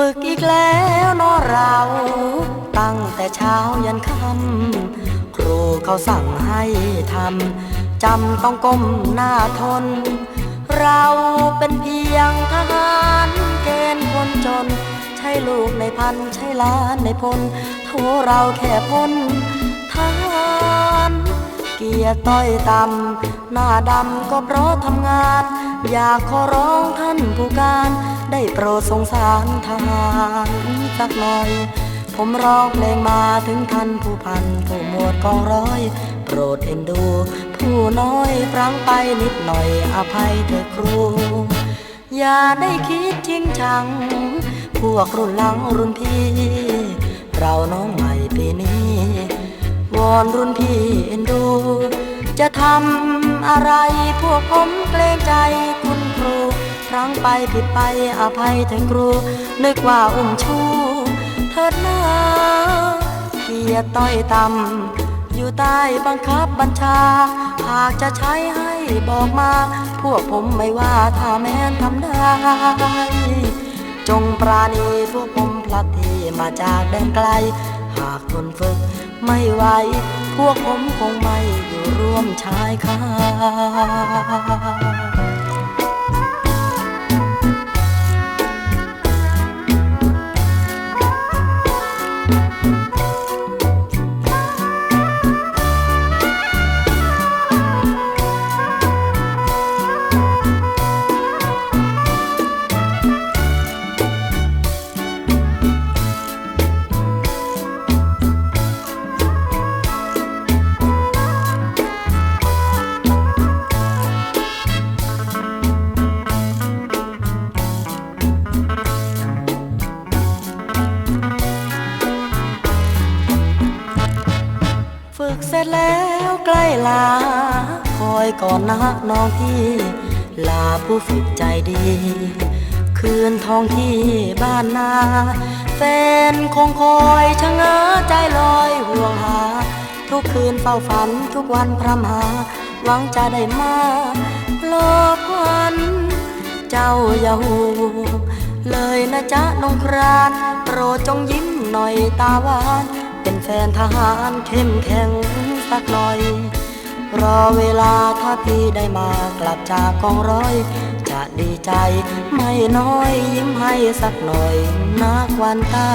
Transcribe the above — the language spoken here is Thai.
ฝึกอีกแล้วเนอเรา ตั้งแต่เช้ายันค่ำครูเขาสั่งให้ทำจำต้องก้มหน้าทน เราเป็นเพียงทหารเกณฑ์คนจน ใช่ลูกในพันใช่ล้านในพลโทเราแค่พ้นทหารเกียรติต้อยต่ำหน้าดำก็เพราะทำงาน อยากขอร้องท่านผู้การ ได้โปรดสงสารทหารสักหน่อย ผมร้องเพลงมาถึงท่านผู้พันผู้หมวดกองร้อย โปรดเอ็นดู ผู้น้อยฝังไปนิดหน่อยอภัยเถอะครู อย่าได้คิดจริงจัง พวกรุ่นหลังรุ่นพี่ เราน้องใหม่ปีนี้ วอนรุ่นพี่เอ็นดู จะทำอะไรพวกผมเกรงใจคุณครู ครั้งไปผิดไปอภัยเถอะครู นึกว่าอุ้มชูเถิดหน้าเกียรติต้อยต่ำอยู่ใต้บังคับบัญชา หากจะใช้ให้บอกมา พวกผมไม่ว่าถ้าแม้นทำได้ จงปราณีพวกผมพลัดที่มาจากแดนไกล หากทนฝึกไม่ไหวพวกผมคงไม่อยู่ร่วมชายคา ฝึกเสร็จแล้วใกล้ลา คอยก่อนนะน้องพี่ ลาผู้ฝึกใจดี คืนทองที่บ้านนาแฟนคงคอยชะเง้อใจลอยห่วงหา ทุกคืนเฝ้าฝันทุกวันพรำหาหวังจะได้มาโลกวัน เจ้าอย่าหูเลยนะจ๊ะน้องครานโปรดจงยิ้มหน่อยตาหวาน แฟนทหารเข้มแข็งสักหน่อย รอเวลาถ้าพี่ได้มากลับจากกองร้อย จะดีใจไม่น้อยยิ้มให้สักหน่อยนักวันตา